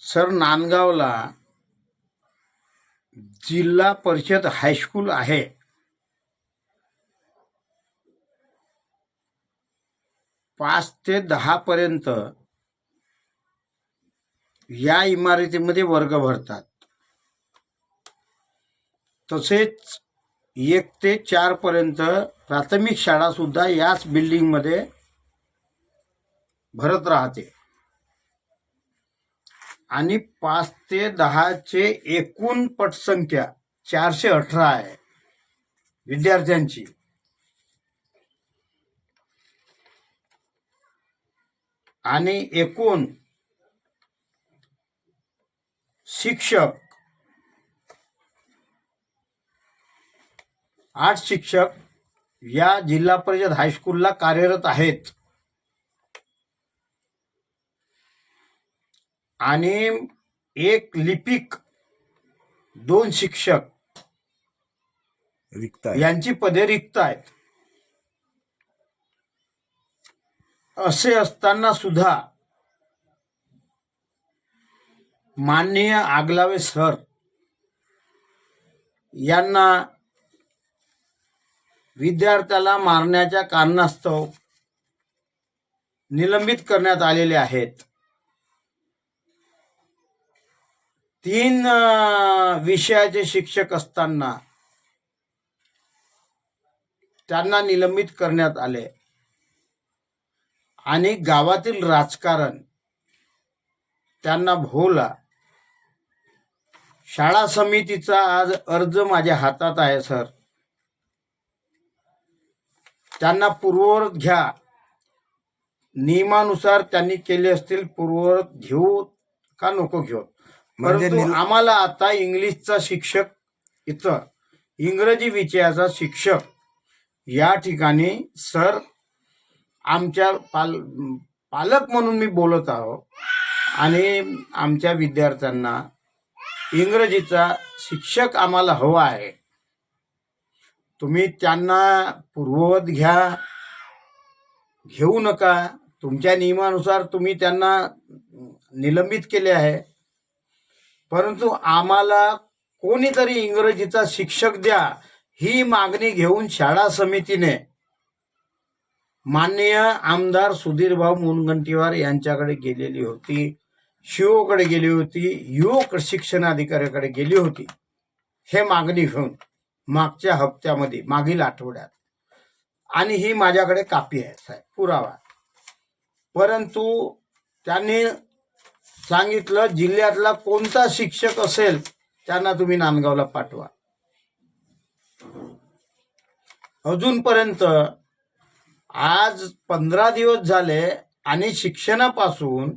Sir नांदगावला जिल्हा परिषद high school आहे. पाच ते दहापर्यंत या इमारतीमध्ये वर्ग भरतात. तसेच एक ते चारपर्यंत प्राथमिक शाळा सुद्धा याच बिल्डिंगमध्ये भरत राहते. आणि पाच ते दहाचे एकूण पटसंख्या चारशे अठरा आहे. विद्यार्थ्यांची. आणि एकूण शिक्षक. आठ शिक्षक या जिल्हा परिषद हायस्कूलला कार्यरत आहेत. आणि एक लिपिक दोन शिक्षक रिक्त यांची पदे रिक्त आहेत असे असताना सुद्धा माननीय आगलावे सर यांना विद्यार्थ्याला मारण्याच्या कारणास्तव निलंबित करण्यात आलेले आहेत. तीन विषयाचे शिक्षक असताना त्यांना निलंबित करण्यात आले. आणि गावातील राजकारण त्यांना भोवला. शाळा समितीचा आज अर्ज माझ्या हातात आहे सर. त्यांना पूर्ववत घ्या. नियमानुसार त्यांनी केले असतील पूर्ववत घेऊ का नको घेऊ? म्हणजे परंतु निल- आम्हाला आता इंग्लिशचा शिक्षक इथं इंग्रजी विषयाचा शिक्षक या ठिकाणी सर आमच्या पाल पालक म्हणून मी बोलत आहो आणि आमच्या विद्यार्थ्यांना इंग्रजीचा शिक्षक आम्हाला हवा आहे. तुम्ही त्यांना पूर्ववत घ्या घेऊ नका. तुमच्या नियमानुसार तुम्ही त्यांना निलंबित केले आहे. परंतु आम्हाला कोणीतरी इंग्रजीचा शिक्षक द्या ही मागणी घेऊन शाळा समितीने माननीय आमदार सुधीरभाऊ मुनगंटीवार यांच्याकडे गेलेली होती शिओकडे गेली होती युवक शिक्षणाधिकाऱ्याकडे गेली होती. हे मागणी घेऊन मागच्या हप्त्यामध्ये मागील आठवड्यात. आणि ही माझ्याकडे कापी आहे साहेब. पुरावा. परंतु त्यांनी सांगितलं जिल्ह्यातला कोणता शिक्षक असेल त्यांना तुम्ही नांदगावला पाठवा. अजूनपर्यंत आज पंधरा दिवस झाले आणि शिक्षणापासून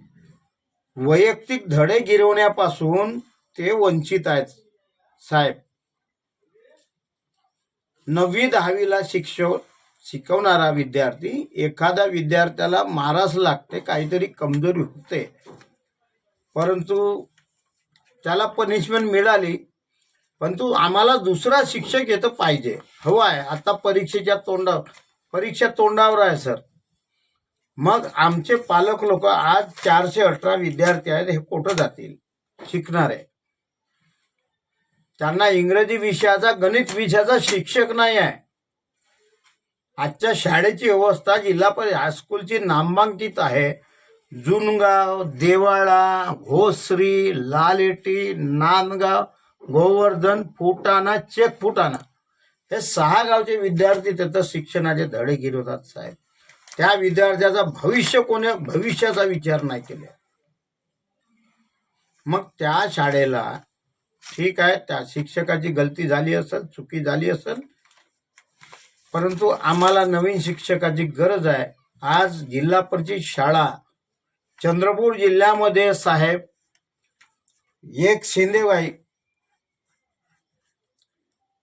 वैयक्तिक धडे गिरवण्यापासून ते वंचित आहेत साहेब. नववी दहावीला शिक्षक शिकवणारा विद्यार्थी एखाद्या विद्यार्थ्याला मारास लागते काहीतरी कमजोरी होते. परंतु त्याला पनिशमेंट मिळाली. परंतु आम्हाला दुसरा शिक्षक येतं पाहिजे. हवं आहे. आता परीक्षेच्या तोंडावर परीक्षा तोंडावर आहे सर. मग आमचे पालक लोक आज चारशे अठरा विद्यार्थी आहेत हे कुठं जातील? शिकणारे त्यांना इंग्रजी विषयाचा गणित विषयाचा शिक्षक नाही आहे. आजच्या शाळेची व्यवस्था जिल्हा परिषद हायस्कूलची नामांकित आहे. जुनगाव देवाळा घोसरी लालेटी नांदगाव गोवर्धन फुटाणा चेक फुटाणा. हे सहा गावचे विद्यार्थी त्याचं शिक्षणाचे धडे गिरवतात साहेब. त्या विद्यार्थ्याचा भविष्य कोणी भविष्याचा विचार नाही केला. मग त्या शाळेला ठीक आहे त्या शिक्षकाची गलती झाली असेल चुकी झाली असेल परंतु आम्हाला नवीन शिक्षकाची गरज आहे. आज जिल्हा परिषद शाळा चंद्रपूर जिल्ह्यामध्ये साहेब एक शिंदेबाई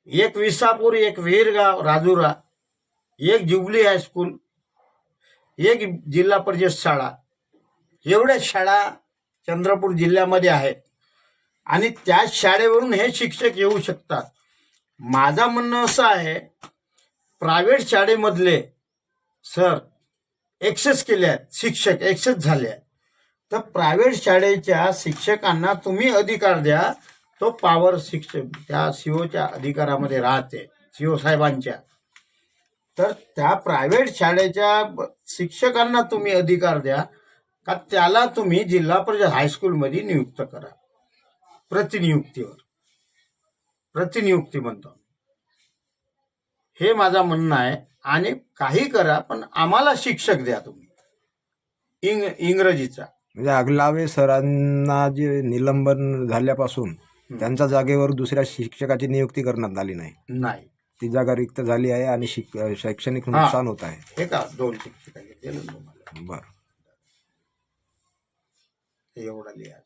एक विसापूर एक विहीरगाव राजुरा एक जुबली हायस्कूल एक जिल्हा परिषद शाळा. एवढ्या शाळा चंद्रपूर जिल्ह्यामध्ये आहेत. आणि त्या शाळेवरून हे शिक्षक येऊ शकतात. माझा म्हणणं असं आहे प्रायव्हेट शाळेमधले सर एक्सेस केले आहेत शिक्षक एक्सेस झाले आहेत. तर प्रायव्हेट शाळेच्या शिक्षकांना तुम्ही अधिकार द्या तो पॉवर शिक्षक त्या सीओच्या अधिकारामध्ये राहते सीओ साहेबांच्या. तर त्या प्रायव्हेट शाळेच्या शिक्षकांना तुम्ही अधिकार द्या का त्याला तुम्ही जिल्हा परिषद हायस्कूलमध्ये नियुक्त करा. प्रतिनियुक्तीवर. प्रतिनियुक्ती म्हणतो. हे माझा म्हणणं आहे आणि काही करा पण आम्हाला शिक्षक द्या तुम्ही. इंग इंग्रजीचा. म्हणजे अगलावे सरांना जे निलंबन झाल्यापासून त्यांच्या जागेवर दुसऱ्या शिक्षकाची नियुक्ती करण्यात आली नाही. नाही. ती जागा रिक्त झाली आहे आणि शिक शैक्षणिक. नुकसान होत आहे. हे का दोन शिक्षक दिलं तुम्हाला? बरं. एवढा लिहा.